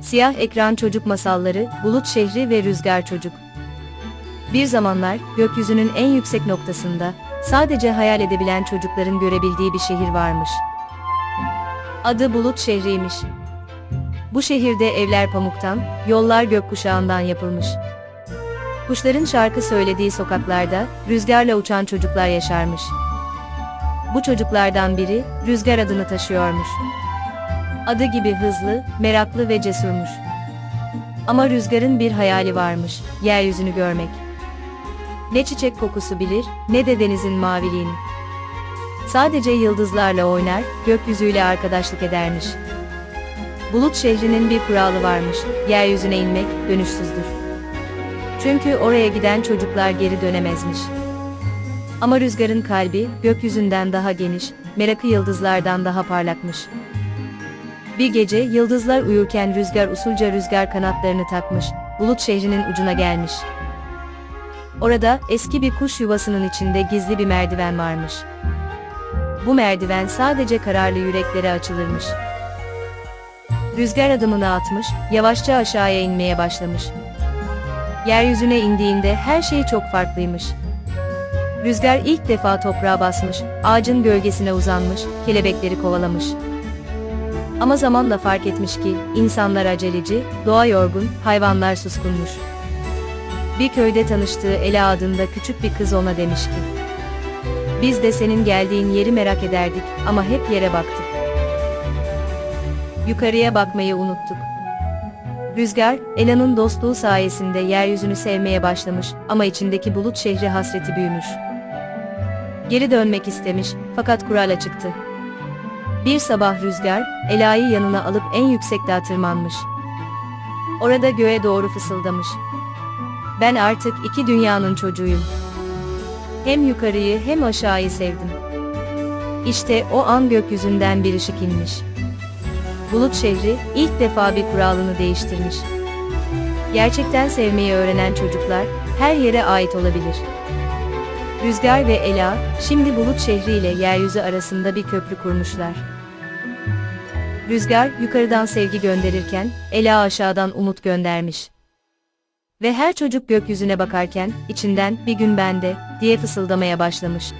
Siyah ekran çocuk masalları, Bulut Şehri ve Rüzgar Çocuk. Bir zamanlar, gökyüzünün en yüksek noktasında, sadece hayal edebilen çocukların görebildiği bir şehir varmış. Adı Bulut Şehri'ymiş. Bu şehirde evler pamuktan, yollar gökkuşağından yapılmış. Kuşların şarkı söylediği sokaklarda, rüzgarla uçan çocuklar yaşarmış. Bu çocuklardan biri, Rüzgar adını taşıyormuş. Adı gibi hızlı, meraklı ve cesurmuş. Ama Rüzgar'ın bir hayali varmış, yeryüzünü görmek. Ne çiçek kokusu bilir, ne de denizin maviliğini. Sadece yıldızlarla oynar, gökyüzüyle arkadaşlık edermiş. Bulut şehrinin bir kuralı varmış, yeryüzüne inmek dönüşsüzdür. Çünkü oraya giden çocuklar geri dönemezmiş. Ama rüzgarın kalbi, gökyüzünden daha geniş, merakı yıldızlardan daha parlakmış. Bir gece yıldızlar uyurken rüzgar usulca rüzgar kanatlarını takmış, bulut şehrinin ucuna gelmiş. Orada eski bir kuş yuvasının içinde gizli bir merdiven varmış. Bu merdiven sadece kararlı yüreklere açılırmış. Rüzgar adımını atmış, yavaşça aşağıya inmeye başlamış. Yeryüzüne indiğinde her şey çok farklıymış. Rüzgar ilk defa toprağa basmış, ağacın gölgesine uzanmış, kelebekleri kovalamış. Ama zamanla fark etmiş ki, insanlar aceleci, doğa yorgun, hayvanlar suskunmuş. Bir köyde tanıştığı Ela adında küçük bir kız ona demiş ki, Biz de senin geldiğin yeri merak ederdik ama hep yere baktık. Yukarıya bakmayı unuttuk. Rüzgar, Ela'nın dostluğu sayesinde yeryüzünü sevmeye başlamış ama içindeki bulut şehri hasreti büyümüş. Geri dönmek istemiş fakat kurala çıktı. Bir sabah Rüzgar, Ela'yı yanına alıp en yüksek dağa tırmanmış. Orada göğe doğru fısıldamış. Ben artık iki dünyanın çocuğuyum. Hem yukarıyı hem aşağıyı sevdim. İşte o an gökyüzünden bir ışık inmiş. Bulut şehri ilk defa bir kuralını değiştirmiş. Gerçekten sevmeyi öğrenen çocuklar her yere ait olabilir. Rüzgar ve Ela şimdi Bulut şehri ile yeryüzü arasında bir köprü kurmuşlar. Rüzgar yukarıdan sevgi gönderirken Ela aşağıdan umut göndermiş. Ve her çocuk gökyüzüne bakarken içinden bir gün bende diye fısıldamaya başlamış.